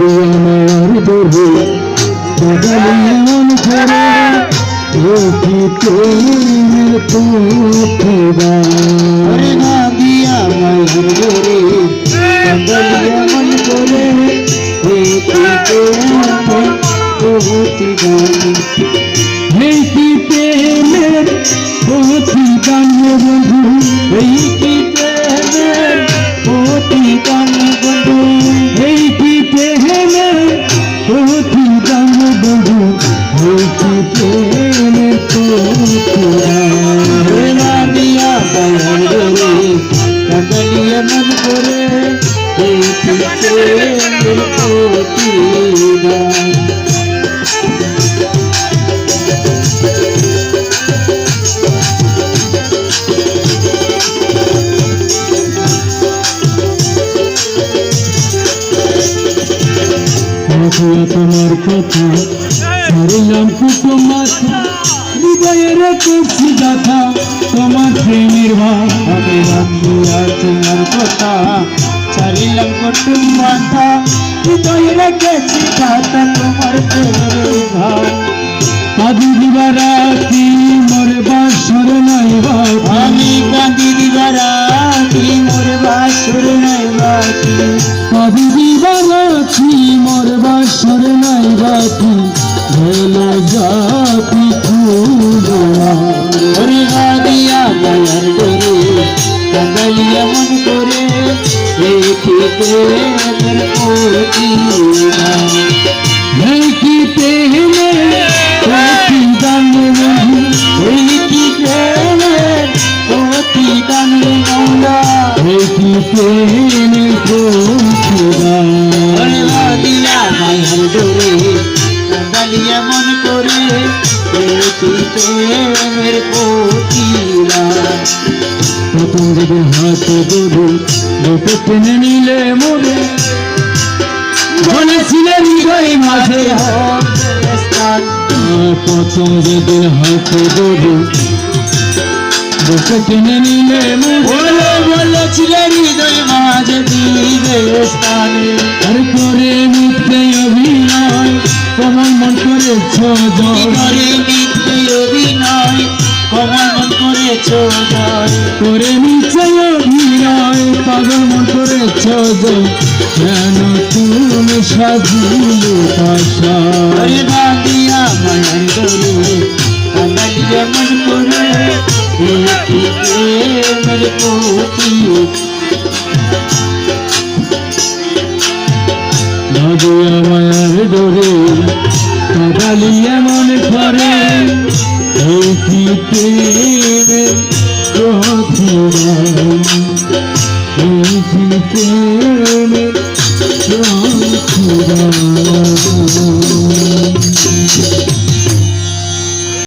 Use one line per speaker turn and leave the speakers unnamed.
আমার দেহে বাগালে মন করে প্রেমের পুতবা
ওরে ভাবিয়া মায়ের ঘরে কাঙ্গালিয়া মন করে হেঁটে আমার প্রভৃতি গান
এই কি প্রেমের প্রতিদান বন্ধু
এই প্রতিদান বন্ধু
এই কি প্রেমের
ওরে ভাবিয়া মায়ের ঘরে কাঙ্গালিয়া মন করে হেঁটে প্রেমের প্রতিদান
মাথা তোমার কথা। ছাড়িলাম কুটো মাথা হৃদয়ে রেখেছি গাথা তোমার প্রেমের ভাব।
আমি আর তোমার কথা। ছাড়িলাম কুটো মাথা। হৃদয়ে রেখেছি কথা তোমার প্রেমের ভাব।
আদি দিবারাতি মোরে বাকি আদি দিবারাতি মোর বাসর নাই রাখি ভেলো জাতি
ওরে গাদিয়া গায়ার ডোরে কাঙ্গালিয়া মন করে এটি প্রেমের প্রতিদান ওরে গাদিয়া গায়ার ডোরে মন করে প্রেমের
প্রথম যেদিন হাতে দুটো টেনে নিলে মনে। বলেছিলেন হৃদয় মাঝে প্রথম যেদিন হাতে গরু দুটো টেনে নিলে মনে
বলে বলেছিলে হৃদয় মাঝে দিবে স্থানে
আর করে মিথ্যে অভিনয় তোমার মন করেছ
করে মিথ্যে অভিনয় কমল মন করেছ
করে মিথ্যে অভিনয় পাগল মন করেছ কেন তুমি সাজিলে পাশা
বাঁধিয়া মায়ার গরে কাঙ্গালিয়া মন করে
ভাবিয়া মায়ার ডোরে কাদালিয়া মনে করে এই কি প্রেমের